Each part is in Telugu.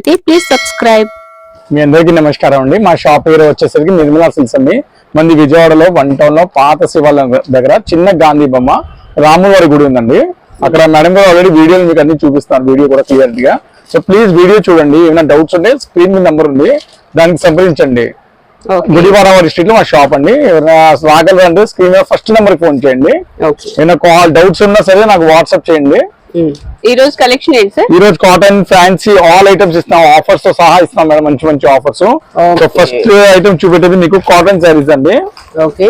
చూస్తున్నట్లయితే ప్లీజ్ సబ్స్క్రైబ్ మీ అందరికీ నమస్కారం అండి. మా షాప్ పేరు వచ్చేసరికి నిర్మలా సిల్స్ అండి. మంది విజయవాడలో వన్ టౌన్లో పాత శివాలయం దగ్గర చిన్న గాంధీ బొమ్మ రాములవారి గుడి ఉందండి. అక్కడ మేడం గారు ఆల్రెడీ వీడియోలు మీకు అన్ని చూపిస్తాను వీడియో కూడా క్లియర్గా. సో ప్లీజ్ వీడియో చూడండి. ఏమైనా డౌట్స్ ఉంటే స్క్రీన్ మీద నెంబర్ ఉంది. దానికి సంప్రదించండి. ఓకే గుడివాడ వారి స్ట్రీట్లో మా షాప్ అండి. ఎవరైనా రాగలరంటే స్క్రీన్ మీద ఫస్ట్ నెంబర్ ఫోన్ చేయండి. ఏమైనా కాల్ డౌట్స్ ఉన్నా సరే నాకు వాట్సాప్ చేయండి. ఈ రోజు కలెక్షన్ ఏంటి సార్? ఈ రోజు కాటన్ ఫ్యాన్సీ ఆల్ ఐటమ్స్ ఇస్తాం. ఆఫర్స్తో సహా ఇస్తాం మేడం మంచి మంచి ఆఫర్స్. ఫస్ట్ ఐటమ్ చూపెట్టేది మీకు కాటన్ శారీస్ అండి. ఓకే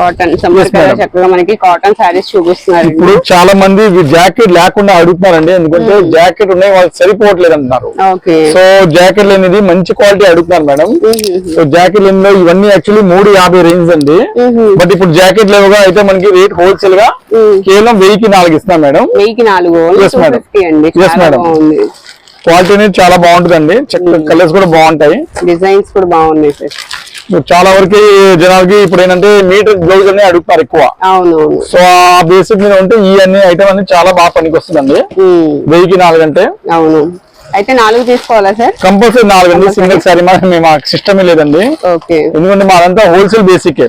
కాటన్ సమ్మర్ కదా. చక్కగా మనకి కాటన్ శారీస్ చూపిస్తున్నారండి ఇప్పుడు చాలా మంది జాకెట్ లేకుండా అడుగుతున్నారండి. ఎందుకంటే జాకెట్ ఉన్నాయి వాళ్ళు సరిపోవట్లేదు అంటున్నారు. ఓకే సో జాకెట్ లేనిది మంచి క్వాలిటీ అడుగుతున్నారు మేడం సో జాకెట్ లేనిలో ఇవన్నీ యాక్చువల్లీ మూడు యాభై రేంజ్ అండి. బట్ ఇప్పుడు జాకెట్ లేవుగా అయితే మనకి రేట్ హోల్సేల్గా కేవలం వెయ్యికి నాలుగు ఇస్తున్నాం మేడం వెయ్యికి నాలుగు. అండి. బాగుంది. క్వాలిటీ అనేది చాలా బాగుంటుందండి. కలర్స్ కూడా బాగుంటాయి. డిజైన్స్ కూడా బాగున్నాయి సార్ చాలా వరకు జనాలకి ఇప్పుడు ఏంటంటే మీటర్ బ్లౌజ్ అనే అడుగుతారు ఎక్కువ సో ఆ బేసిక్ మీద ఉంటే ఈ అన్ని ఐటమ్ అన్ని చాలా బాగా పనికి వస్తుందండి. వెయ్యికి నాలుగు అంటే. అవును. అయితే నాలుగు తీసుకోవాలా సార్? కంపల్సరీ నాలుగు అండి. సింగిల్ సారీ మేము సిస్టమే లేదండి. ఓకే. ఎందుకంటే మాదంతా హోల్సేల్ బేసిక్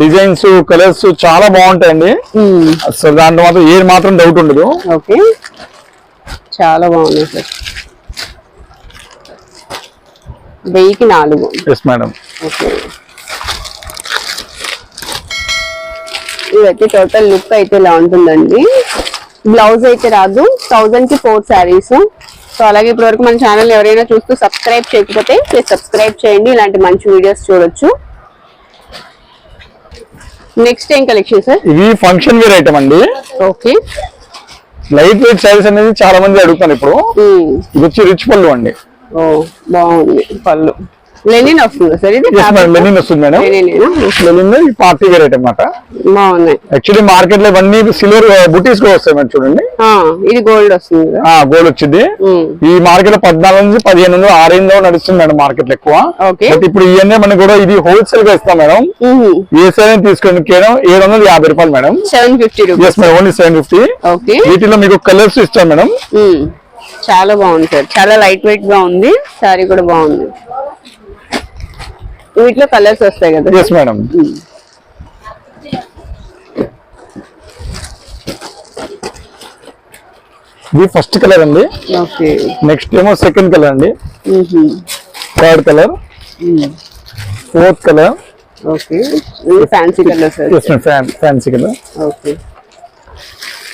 డిజైన్స్ కలర్స్ చాలా బాగుంటాయండి. సో దాంట్లో మాత్రం ఏది మాత్రం డౌట్ ఉండదు. ఓకే. చాలా బాగున్నాయి సార్. వెయ్యికి నాలుగు. Yes madam okay. ఇదైతే టోటల్ లుక్ అయితే ఇలా ఉంటుందండి? బ్లౌజ్ అయితే రాదు. థౌజండ్కి ఫోర్ శారీస్ సో అలాగే ఇప్పటి వరకు మన ఛానల్ ఎవరైనా చూస్తూ సబ్స్క్రైబ్ చేయకపోతే ప్లీజ్ సబ్స్క్రైబ్ చేయండి. ఇలాంటి మంచి వీడియోస్ చూడొచ్చు. నెక్స్ట్ ఏం కలెక్షన్ సార్ ఇవి ఫంక్షన్ వేర్ ఐటమ్ అండి. ఓకే. లైట్ వెయిట్ సారీస్ అనేది చాలా మంది అడుగుతారు ఇప్పుడు. ఇది వచ్చి రిచ్ పళ్ళు అండి. ఓ బాగుంది. పళ్ళు. లెనిన్ వస్తుందా సార్? ఇది లెనిన్ వస్తుంది madam? Linen party wear item అన్నమాట. బాగున్నాయి. యాక్చువల్లీ మార్కెట్లో ఇవన్నీ సిల్వర్ బుటీస్ కూడా వస్తాయి మేడం చూడండి. ఇది గోల్డ్ వస్తుంది గోల్డ్ వచ్చింది. ఈ మార్కెట్లో పద్నాలుగు నుంచి పదిహేను వందలు ఆ రేంజ్లో నడుస్తుంది మేడం మార్కెట్లో ఎక్కువ. ఓకే. బట్ ఇప్పుడు ఇవన్నీ మనకి కూడా ఇది హోల్సేల్గా ఇస్తాం మేడం. ఏ సైజ్ తీసుకోండి. కేవలం ఏడు వందల యాభై రూపాయలు madam. Seven fifty only seven fifty okay వీటిలో మీకు కలర్స్ ఇస్తాం మేడం. చాలా బాగుంది సార్. చాలా లైట్ వెయిట్గా ఉంది. సారీ కూడా బాగుంది. వీటిలో కలర్స్ వస్తాయి కదా ఎస్ మేడం ఇది ఫస్ట్ కలర్ అండి. నెక్స్ట్ ఏమో సెకండ్ కలర్ అండి. Third colour fourth colour okay fancy colour fancy colour okay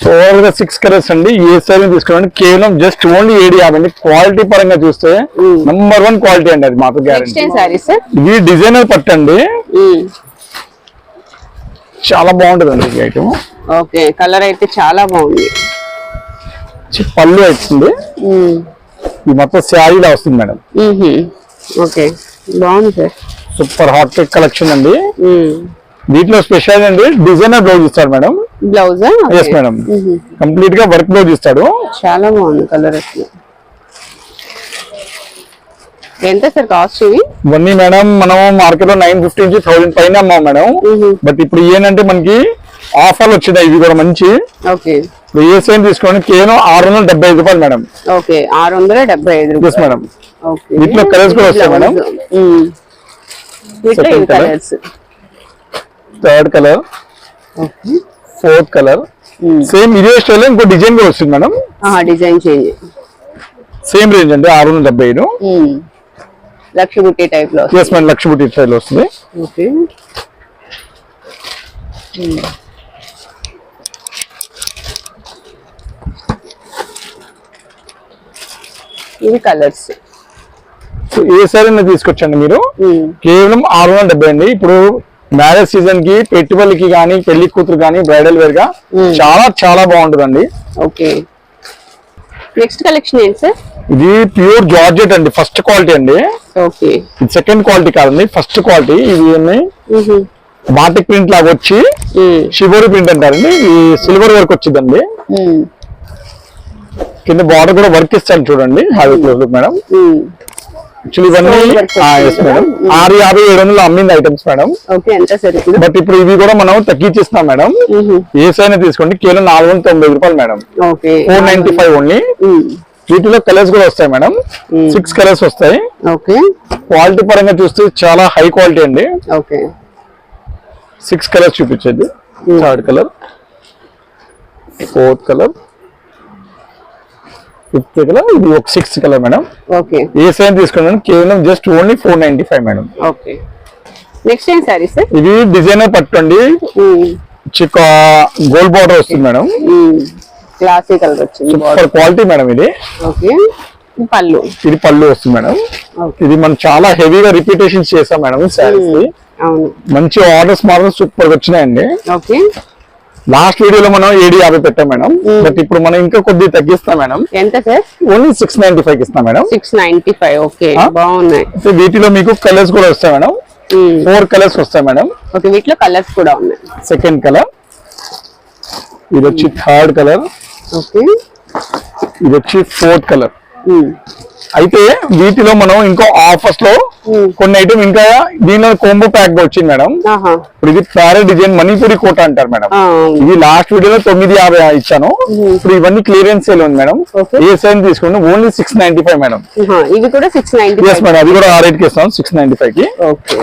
so ఓవర్గా సిక్స్ కలర్స్ అండి. ఏ సారీ తీసుకోండి కేవలం జస్ట్ ఓన్లీ ఏడు యాభై అండి. క్వాలిటీ పరంగా చూస్తే నంబర్ వన్ క్వాలిటీ అండి అది మాకు గ్యారంటీ ఇది డిజైనర్ పట్టండి చాలా బాగుంటుంది అండి ఈ ఐటమ్ ఓకే కలర్ అయితే చాలా బాగుంది. పళ్ళు వచ్చింది మ్మ్. ఇది మొత్తం శారీలా వస్తుంది మేడం. ఓకే బాగుంది సార్ సూపర్ హాట్ కలెక్షన్ అండి. మ్మ్. వీటిలో స్పెషల్ అండి. డిజైనర్ బ్లౌజ్ ఇస్తాడు మేడం. బ్లౌజా? ఎస్ మేడం కంప్లీట్గా వర్క్ బ్లౌజ్ ఇస్తాడు. చాలా బాగుంది కలర్ అసలు ఎంత సార్ కాస్ట్ ఇవి? ఇవన్నీ మేడం మనం మార్కెట్లో నైన్ ఫిఫ్టీ నుంచి థౌసండ్ పైన అమ్మాం మేడం బట్ ఇప్పుడు ఏంటంటే మనకి ఆఫర్లు వచ్చినాయి ఇవి కూడా మంచి. ఓకే. ఏ తీసుకోండి కేవలం ఆరు వందల డెబ్బై ఐదు రూపాయలు మేడం ఓకే ఆరు వందల డెబ్బై ఐదు ఎస్ మేడం ఓకే. వీటిలో colours కూడా వస్తాయి madam? Colours third colour okay. Fourth colour. Same ఇదే స్టైల్ ఇంకో డిజైన్ కూడా వస్తుంది madam. Design change. Same range అండి ఆరు వందల డెబ్బై ఐదు. లక్ష బుట్టి టైప్లో ఎస్ మేడం లక్ష బుట్టి స్టైల్ వస్తుంది. ఓకే. ఇవి కలర్స్ ఏ సారీ తీసుకొచ్చండి మీరు. కేవలం ఆరు వందల డెబ్బై అండి ఇప్పుడు మ్యారేజ్ సీజన్కి పెట్టుబడికి కానీ పెళ్ళి కూతురు కానీ బ్రైడల్ వేర్గా చాలా చాలా బాగుంటుందండి. ఓకే. నెక్స్ట్ కలెక్షన్ ఏంటి సార్? ఇది ప్యూర్ జార్జెట్ అండి ఫస్ట్ క్వాలిటీ అండి. ఓకే. ఇది సెకండ్ క్వాలిటీ కాదండి ఫస్ట్ క్వాలిటీ. ఇది బాటిక్ ప్రింట్ లాగా వచ్చి షిబోరి ప్రింట్ అంటారండి. ఈ సిల్వర్ వర్క్ వచ్చిందండి. కింద బార్డర్ కూడా వర్క్ ఇస్తాను చూడండి హ్యావీ క్లోజ్ మేడం. యాక్చువల్లీ ఇవన్నీ ఎస్ మేడం ఆరు యాభై ఏడు వందలు అమ్మింది ఐటమ్స్ మేడం బట్ ఇప్పుడు? ఇవి కూడా మనం తగ్గించిస్తాం మేడం ఏ సైనా తీసుకోండి కేవలం నాలుగు వందల తొంభై రూపాయలు madam four ninety five only వీటిలో కలర్స్ కూడా వస్తాయి మేడం సిక్స్ కలర్స్ వస్తాయి. క్వాలిటీ పరంగా చూస్తే చాలా హై క్వాలిటీ అండి. సిక్స్ కలర్స్ చూపించేది. Third colour fourth colour fifth colour ఇది ఒక సిక్స్త్ కలర్ మేడం. ఓకే. ఏ సైన్ తీసుకున్నాను కేవలం just only four ninety five madam. Okay. Next ఏం సారీ సార్? ఇది డిజైనర్ పట్టుకోండి చిక్క గోల్డ్ బార్డర్ వస్తుంది మేడం. క్లాసీ కలర్ వచ్చింది సూపర్ క్వాలిటీ మేడం ఇది. ఓకే. పళ్ళు. ఇది పళ్ళు వస్తుంది మేడం. ఇది మనం చాలా హెవీగా రిపీటేషన్స్ చేసాం మేడం అవును. మంచి ఆర్డర్స్ మాత్రం సూపర్ వచ్చినాయండి. ఓకే. లాస్ట్ వీడియోలో మనం ఏడు యాభై పెట్టాం మేడం. బట్ ఇప్పుడు మనం ఇంకా కొద్దిగా తగ్గిస్తాం మేడం. ఎంత sir? Only six ninety five ఇస్తాం madam. Six ninety five okay? బాగున్నాయి. అయితే వీటిలో మీకు కలర్స్ కూడా వస్తాయి మేడం. ఫోర్ కలర్స్ వస్తాయి మేడం. ఓకే వీటిలో కలర్స్ కూడా ఉన్నాయి. సెకండ్ కలర్ ఇది వచ్చి థర్డ్ కలర్ ఓకే ఇది వచ్చి ఫోర్త్ కలర్ అయితే వీటిలో మనం ఇంకో ఆఫర్స్లో కొన్ని ఐటమ్ ఇంకా దీనిలో కోంబో ప్యాక్ వచ్చింది మేడం. ఇప్పుడు ఇది ప్యారెట్ డిజైన్ మణిపురి కోట అంటారు మేడం. ఇది లాస్ట్ వీడియోలో తొమ్మిది యాభై ఇచ్చాను. ఇప్పుడు ఇవన్నీ క్లియరెన్స్ సేల్ ఉంది మేడం. ఏ సైన్ తీసుకోండి only six ninety five madam. ఇవి కూడా సిక్స్ నైన్టీ మేడం అది కూడా ఆ రేట్కి ఇస్తాం సిక్స్ నైన్టీ ఫైవ్కి. ఓకే.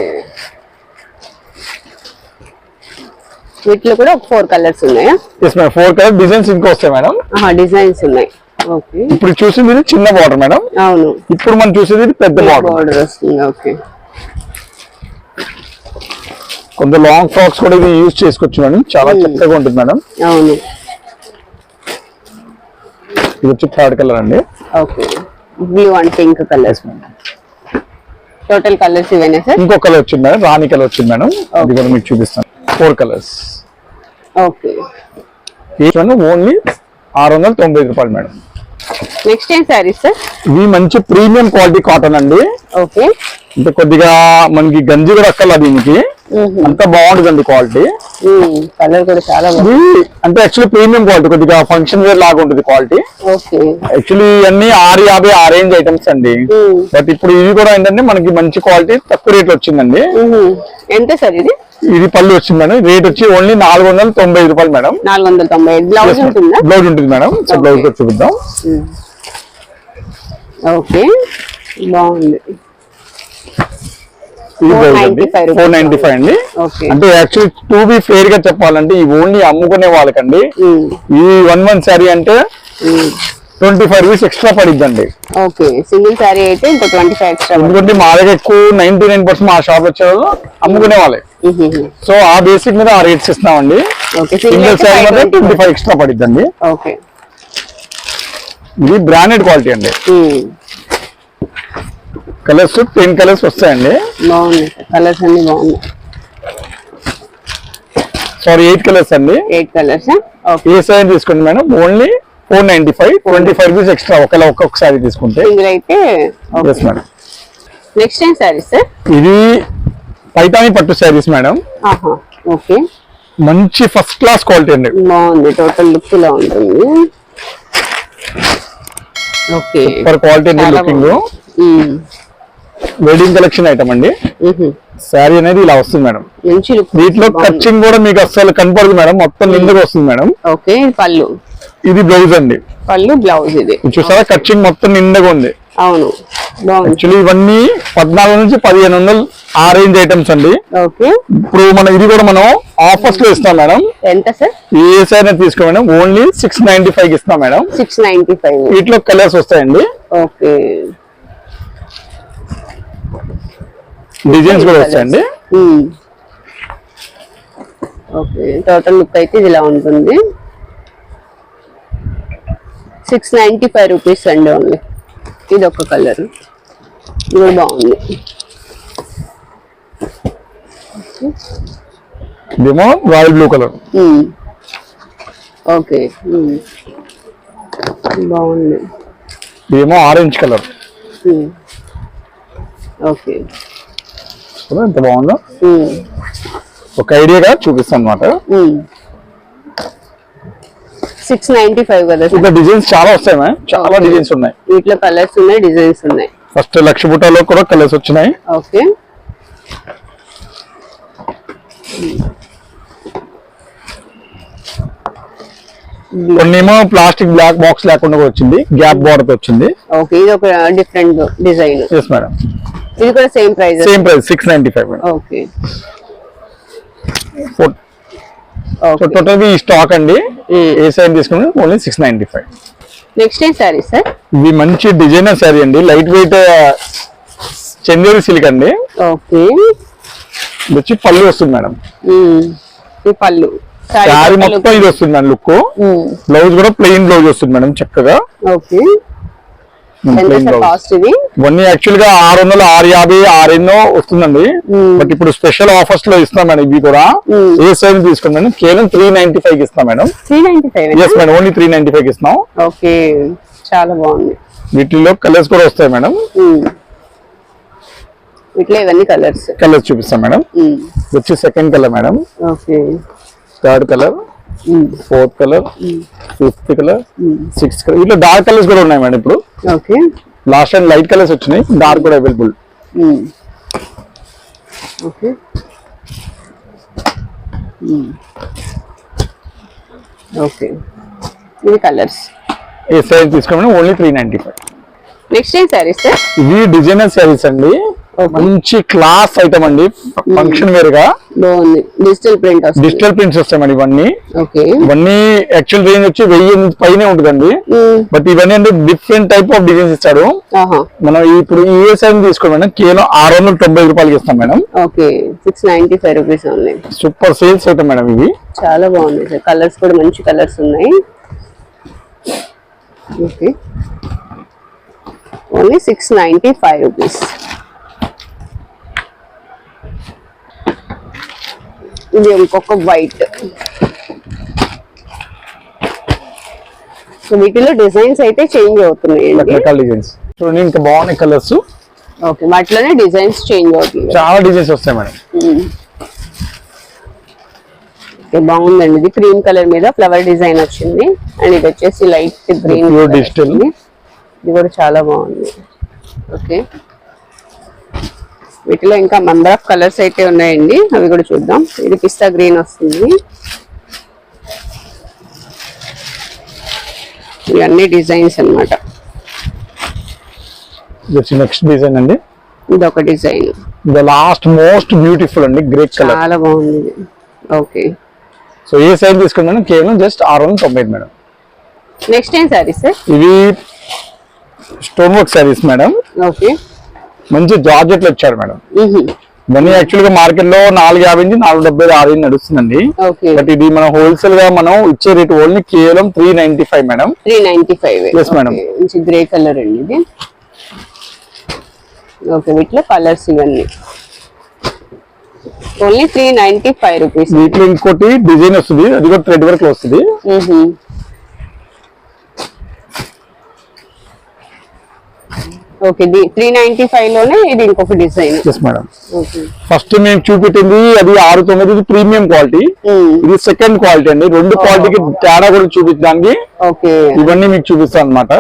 వీటిలో కూడా ఫోర్ కలర్స్ ఉన్నాయా? ఫోర్ కలర్ డిజైన్స్ ఇంకా వస్తాయి మేడం. డిజైన్స్ ఉన్నాయి. ఇప్పుడు చూసింది చిన్న బార్డర్ మేడం. అవును. ఇప్పుడు మనం చూసేది పెద్ద బార్డర్ బార్డర్ వస్తుంది. ఓకే. కొంత లాంగ్ ఫ్రాక్స్ కూడా ఇది యూజ్ చేసుకోవచ్చు మేడం. చాలా చక్కగా ఉంటుంది మేడం. అవును. ఇది వచ్చి థర్డ్ కలర్ అండి. Okay. Blue and pink colours total colours ఇవేనా సార్? ఇంకో కలర్ వచ్చింది మేడం. రాణి కలర్ వచ్చింది మేడం. అది కూడా మీకు చూపిస్తాను. Four colours okay. ఓన్లీ ఆరు వందల తొంభై ఐదు రూపాయలు మేడం. నెక్స్ట్ ఏం సార్ ఇవి మంచి ప్రీమియం క్వాలిటీ కాటన్ అండి. ఓకే అంటే కొద్దిగా మనకి గంజి కూడా అక్కర్లా దీనికి. అంత బాగుంటుందండి క్వాలిటీ కలర్ కూడా చాలా అంటే యాక్చువల్లీ ప్రీమియం క్వాలిటీ కొద్దిగా ఫంక్షన్ వేర్ లాగా ఉంటుంది క్వాలిటీ ఓకే యాక్చువల్లీ అన్ని ఆరు యాభై ఆరేంజ్ ఐటమ్స్ అండి. బట్ ఇప్పుడు ఇవి కూడా ఏంటంటే మనకి మంచి క్వాలిటీ తక్కువ రేట్ వచ్చిందండి. ఎంత సార్ ఇది? ఇది పళ్ళు వచ్చింది మేడం. రేట్ వచ్చి ఓన్లీ నాలుగు వందల తొంభై ఐదు రూపాయలు మేడం. నాలుగు వందల తొంభై బ్లౌజ్ ఉంటుందా? బ్లౌజ్ ఉంటుంది మేడం. సో బ్లౌజ్ కూడా చూపిద్దాం. ఓకే బాగుంది. ఇది బ్లౌజ్ అండి. 495 రూపీస్ ఫోర్ నైన్టీ ఫైవ్ అండి అంటే యాక్చువల్లీ టూ బి ఫేర్గా చెప్పాలంటే ఈ ఓన్లీ అమ్ముకునే వాళ్ళకండి. ఈ వన్ వన్ శారీ అంటే ట్వంటీ ఫైవ్ రూపీస్ ఎక్స్ట్రా పడిద్దండి. ఓకే సింగిల్ శారీ అయితే ఇంకో ట్వంటీ ఫైవ్ ఎక్స్ట్రా ఎందుకంటే మా దగ్గర ఎక్కువ నైన్టీ నైన్ పర్సెంట్ మా షాప్ వచ్చే వాళ్ళు అమ్ముకునే వాళ్ళే. సో ఆ బేసిక్ మీద ఆ రేట్స్ ఇస్తున్నామండి ఓకే సింగిల్ శారీ మీద ట్వంటీ ఫైవ్ ఎక్స్ట్రా పడిద్దండి. ఓకే. ఇది బ్రాండెడ్ క్వాలిటీ అండి. కలర్స్ టెన్ కలర్స్ వస్తాయండి. బాగుంది కలర్స్ అన్ని బాగున్నాయి. సారీ ఎయిట్ కలర్స్ అండి. Eight colours okay. ఏ సైజ్ తీసుకోండి madam? Only four ninety five twenty five rupees extra ఒకవేళ ఒక్కొక్క సారీ తీసుకుంటే. అయితే మేడం నెక్స్ట్ ఏం సార్ ఇది పైతాని పట్టు శారీస్ మేడం ఓకే. మంచి ఫస్ట్ క్లాస్ క్వాలిటీ అండి. బాగుంది టోటల్ లుక్ ఇలా ఉంటుంది okay. Super quality looking. Wedding collection item అండి. శారీ అనేది ఇలా వస్తుంది మేడం వీటిలో కచ్చింగ్ కూడా మీకు అస్సలు కనపడదు మేడం మొత్తం నిండుగా వస్తుంది మేడం ఓకే పళ్ళు. ఇది బ్లౌజ్ అండి. పళ్ళు బ్లౌజ్ ఇది. చూసారా? కచ్చింగ్ మొత్తం నిండుగా ఉంది. అవును. యాక్చువల్లీ ఇవన్నీ పద్నాలుగు నుంచి పదిహేను వందలు ఆ రేంజ్ ఐటమ్స్ అండి. ఇప్పుడు మనం ఇది కూడా మనం ఆఫర్స్లో ఇస్తాం మేడం. ఎంత సార్? ఏ సైజ్ తీసుకో madam. Only six ninety five ఇస్తాం మేడం. సిక్స్ నైన్టీ ఫైవ్ వీటిలో కలర్స్ వస్తాయండి. ఓకే. డిజైన్స్ కూడా వస్తాయండి. మ్మ్. ఓకే. టోటల్ లుక్ అయితే ఇది ఇలా ఉంటుంది. సిక్స్ నైన్టీ ఫైవ్ రూపీస్ అండి ఓన్లీ ఇది ఒక కలర్ ఇది బాగుంది. ఇదేమో రాయల్ బ్లూ కలర్. ఓకే. బాగుంది. ఇదేమో ఆరెంజ్ కలర్ ఓకే ఎంత బాగుందో? ఒక ఐడియాగా చూపిస్తాను అనమాట సిక్స్ నైన్టీ ఫైవ్ కదా ఇంకా డిజైన్స్ చాలా వస్తాయి మ్యామ్ చాలా. డిజైన్స్ ఉన్నాయి. వీటిలో కలర్స్ ఉన్నాయి డిజైన్స్ ఉన్నాయి. ఫస్ట్ లక్ష బుట్టాలో కూడా కలర్స్ వచ్చినాయి. ఓకే కొన్ని ఏమో ప్లాస్టిక్ బ్లాక్ బాక్స్ లేకుండా కూడా వచ్చింది. గ్యాప్ బోర్డర్ వచ్చింది. ఓకే ఇది ఒక డిఫరెంట్ డిజైన్ ఎస్ మేడం ఇది కూడా same price same price six ninety five madam okay total stock అండి. ఏ సైజ్ తీసుకుని only six ninety five next ఏం సారీ సార్ ఇది మంచి డిజైనర్ శారీ అండి. లైట్ వెయిట్ చందేరి సిల్క్ అండి. ఓకే వచ్చి పళ్ళు వస్తుంది మేడం ఈ పళ్ళు శారీ పళ్ళు. మొత్తం ఇది వస్తుంది మేడం లుక్. బ్లౌజ్ కూడా ప్లెయిన్ బ్లౌజ్ వస్తుంది మేడం చక్కగా. ఓకే ఎంత ప్లెయిన్ సార్ బ్లౌజ్ కాస్ట్ ఇది ఇవన్నీ యాక్చువల్గా ఆరు వందలు ఆరు యాభై ఆరు ఎన్నో వస్తుందండి. బట్ ఇప్పుడు స్పెషల్ ఆఫర్స్లో ఇస్తాం మేడం ఇవి కూడా. మ్మ్. ఏ సైజ్ తీసుకున్నాం మేడం? కేవలం త్రీ నైన్టీ ఫైవ్ ఇస్తాం madam. Yes madam only three ninety five ఇస్తాం ఓకే చాలా బాగుంది. వీటిలో కలర్స్ కూడా వస్తాయి మేడం. ఇట్లా ఇవన్నీ కలర్స్ కలర్స్ చూపిస్తాం మేడం. వచ్చి second colour madam. Okay. Third colour fourth colour fifth colour sixth colour ఇట్లా డార్క్ కలర్స్ కూడా ఉన్నాయి మేడం ఇప్పుడు. Okay last time light colours వచ్చినాయి డార్క్ కూడా అవైలబుల్ ఓకే ఓకే ఇది కలర్స్ సైజ్ తీసుకోమని only three ninety five next ఏం సారీస్ ఇవి డిజైనర్ శారీస్ అండి. మంచి క్లాస్ ఐటమ్ అండి. ఫంక్షన్ వేర్గా బాగుంది. డిజిటల్ ప్రింట్ డిజిటల్ ప్రింట్స్ వస్తాయి మేడం ఇవన్నీ. ఓకే. ఇవన్నీ యాక్చువల్ రేంజ్ వచ్చి వెయ్యి పైనే ఉంటుందండి. బట్ ఇవన్నీ అంటే డిఫరెంట్ టైప్ ఆఫ్ డిజైన్స్ ఇస్తాడు. ఆహా. మనం ఇప్పుడు ఈ సైజ్ తీసుకోండి మేడం. కేవలం ఆరు వందల తొంభై రూపాయలకి ఇస్తాం madam. Okay. Six ninety five rupees super sales item madam ఇవి. చాలా బాగుంది సార్. కలర్స్ కూడా మంచి కలర్స్ ఉన్నాయి. Okay only six ninety five rupees ఇది ఇంకొక వైట్ సో వీటిలో డిజైన్స్ అయితే చేంజ్ అవుతున్నాయండి. రకరకాల డిజైన్స్. చూడండి ఇంకా బాగున్నాయి కలర్స్ ఓకే వాటిలోనే డిజైన్స్ చేంజ్ అవుతుంది చాలా డిజైన్స్ వస్తాయి మేడం. ఓకే బాగుందండి. ఇది క్రీమ్ కలర్ మీద ఫ్లవర్ డిజైన్ వచ్చింది. అండ్ ఇది వచ్చేసి లైట్ గ్రీన్ digital. ఇది కూడా చాలా బాగుంది. ఓకే వీటిలో ఇంకా మందర్ కలర్స్ అయితే ఉన్నాయండి. అవి కూడా చూద్దాం. ఇది పిస్తా గ్రీన్ వస్తుంది. ఇవన్నీ డిజైన్స్ అన్నమాట. ఇది వచ్చి నెక్స్ట్ డిజైన్ అండి. ఇది ఒక design. The last most beautiful అండి గ్రేట్ కలర్. చాలా బాగుంది. ఇది ఓకే. సో ఏ సైజ్ తీసుకున్నాను కేవలం జస్ట్ ఆరు వందల తొంభై మేడం. నెక్స్ట్ ఏం సారీ సార్ ఇవి stone work saris madam. Okay. మంచి జార్జెట్లు వచ్చారు మేడం. ఇవన్నీ యాక్చువల్గా మార్కెట్లో నాలుగు యాభై నుంచి నాలుగు డెబ్బై ఆరు నడుస్తుందండి. ఓకే. బట్ ఇది మనం హోల్సేల్గా మనం ఇచ్చే రేట్ ఓన్లీ కేవలం three ninety five madam. Three ninety five madam. మంచి గ్రే కలర్ అండి ఇది. ఓకే వీటిలో కలర్స్ ఇవన్నీ. Only three ninety five rupees వీటిలో ఇంకోటి డిజైన్ వస్తుంది. అది కూడా థ్రెడ్ వర్క్ వస్తుంది. ఓకే త్రీ నైన్టీ ఫైవ్లోనే ఇది ఇంకొక డిజైన్. ఎస్ మేడం ఫస్ట్ మేము చూపెట్టింది అది ఆరు తొమ్మిది ప్రీమియం క్వాలిటీ. ఇది సెకండ్ క్వాలిటీ అండి. రెండు క్వాలిటీకి తేడా కూడా చూపించడానికి ఓకే. ఇవన్నీ మీకు చూపిస్తాను అనమాట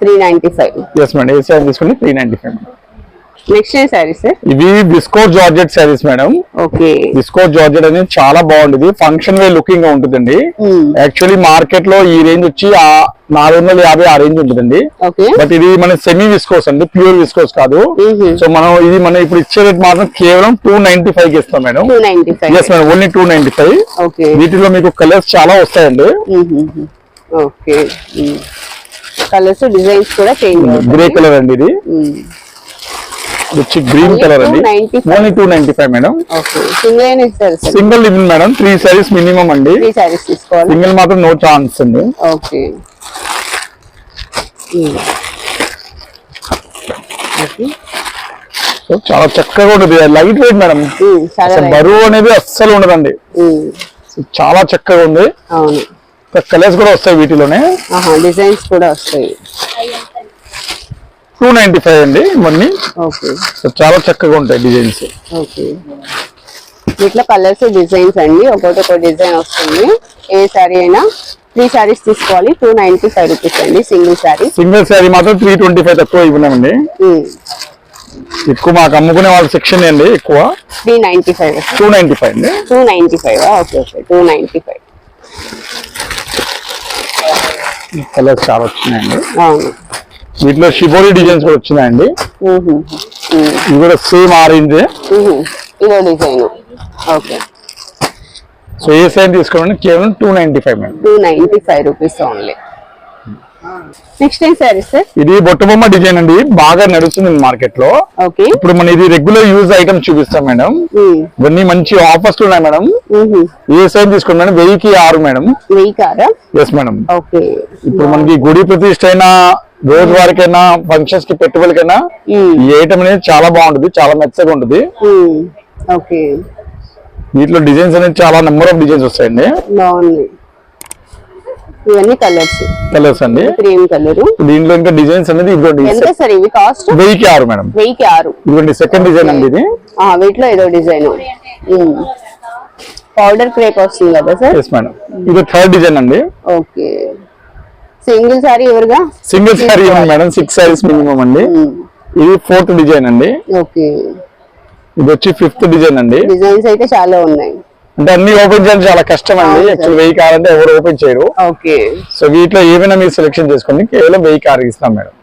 three ninety five. Yes madam ఏ సైజ్ తీసుకుని త్రీ నైన్టీ ఫైవ్. నెక్స్ట్ ఇవి బిస్కో జార్జెట్ శారీస్ మేడం ఓకే బిస్కో జార్జెట్ అనేది చాలా బాగుంటుంది. ఫంక్షన్ వే లుకింగ్గా ఉంటుందండి. యాక్చువల్లీ మార్కెట్లో ఈ రేంజ్ వచ్చి ఆ నాలుగు వందల యాభై ఆ రేంజ్ ఉంటుందండి. ఓకే బట్ ఇది మన సెమీ విస్కోస్ అండి ప్యూర్ విస్కోస్ కాదు. సో మనం ఇది మనం ఇప్పుడు ఇచ్చే రేట్ మాత్రం కేవలం టూ నైన్టీ ఫైవ్కి ఇస్తాం madam yes madam only two ninety five వీటిలో మీకు కలర్స్ చాలా వస్తాయండి. ఓకే కలర్స్ డిజైన్స్ కూడా చేంజ్ గ్రే కలర్ అండి ఇది. ఇది వచ్చి గ్రీన్ కలర్ అండి. 295. Only two ninety five madam okay single limit madam three saris minimum అండి. సింగిల్ మాత్రం నో ఛాన్స్ అండి. సో చాలా చక్కగా ఉంటుంది. Lightweight madam. బరువు అనేది అస్సలు ఉండదండి. ఉమ్, చాలా చక్కగా ఉంది. కలర్స్ కూడా వస్తాయి వీటిలోనే. డిజైన్స్ కూడా వస్తాయి. టూ నైన్టీ ఫైవ్ అండి ఇవన్నీ. ఓకే. సో చాలా చక్కగా ఉంటాయి డిజైన్స్. ఓకే. వీటిలో కలర్స్ డిజైన్స్ అండి. ఒకటి ఒక డిజైన్ వస్తుంది. ఏ శారీ అయినా త్రీ శారీస్ తీసుకోవాలి. టూ నైన్టీ ఫైవ్ రూపీస్ అండి సింగిల్ శారీ. సింగిల్ శారీ మాత్రం త్రీ ట్వంటీ ఫైవ్ తక్కువ ఇవ్వనామండి ఎక్కువ మాకు అమ్ముకునే వాళ్ళ సెక్షన్ అండి ఎక్కువ? Three ninety five. Two ninety five అండి. Two ninety five. Okay okay. Two ninety five. Colours చాలా వచ్చినాయండి. అవును. వీటిలో షిబోరి డిజైన్స్ కూడా వచ్చినాయండి. ఇవి కూడా సేమ్ ఆరెంజ్. ఇదో డిజైన్. ఓకే. సో ఏ సైజ్ తీసుకోండి కేవలం two ninety five madam. Two ninety five rupees only. Next ఏం సార్? ఇది బొట్టబొమ్మ డిజైన్ అండి. బాగా నడుస్తుంది మార్కెట్లో ఓకే. ఇప్పుడు మన ఇది రెగ్యులర్ యూజ్ ఐటమ్ చూపిస్తాం మేడం. ఇవన్నీ మంచి ఆఫర్స్ ఉన్నాయి మేడం. ఏ సైజ్ తీసుకోండి మేడం? వెయ్యికి ఆరు మేడం. వెయ్యి కారా ఎస్ మేడం ఓకే. ఇప్పుడు మనకి గుడి ప్రతిష్ట అయినా రోజువారికైనా ఫంక్షన్స్కి పెట్టుబడికైనా. ఈ ఐటమ్ అనేది చాలా బాగుంటుంది చాలా మెత్తగా ఉంటుంది. ఓకే. వీటిలో డిజైన్స్ అనేది చాలా నెంబర్ ఆఫ్ డిజైన్స్ వస్తాయండి. బాగుంది. ఇవన్నీ కలర్స్ కలర్స్ అండి. క్రీమ్ కలర్ దీంట్లో ఇంకా డిజైన్స్ అనేది ఇదిగోండి. ఎంత సార్ ఇవి? కాస్ట్ వెయ్యికి ఆరు మేడం. వెయ్యికి ఆరు. ఇదిగోండి సెకండ్ డిజైన్ అండి ఇది. వీటిలో ఏదో డిజైన్ పౌడర్ క్రేప్ వస్తుంది కదా సార్? ఎస్ మేడం ఇది థర్డ్ డిజైన్ అండి. Okay. Single sari ఎవరుగా? Single sari madam six saris minimum అండి. ఇది ఫోర్త్ డిజైన్ అండి. ఓకే. ఇది వచ్చి ఫిఫ్త్ డిజైన్ అండి. డిజైన్స్ అయితే చాలా ఉన్నాయి. అంటే అన్ని ఓపెన్ చేయడం చాలా కష్టం అండి. యాక్చువల్ వెయ్యి కార్ అంటే ఎవరు ఓపెన్ చేయరు. ఓకే. సో వీటిలో ఏమైనా మీరు సెలెక్షన్ చేసుకోండి. కేవలం వెయ్యి కార్ ఇస్తాం మేడం.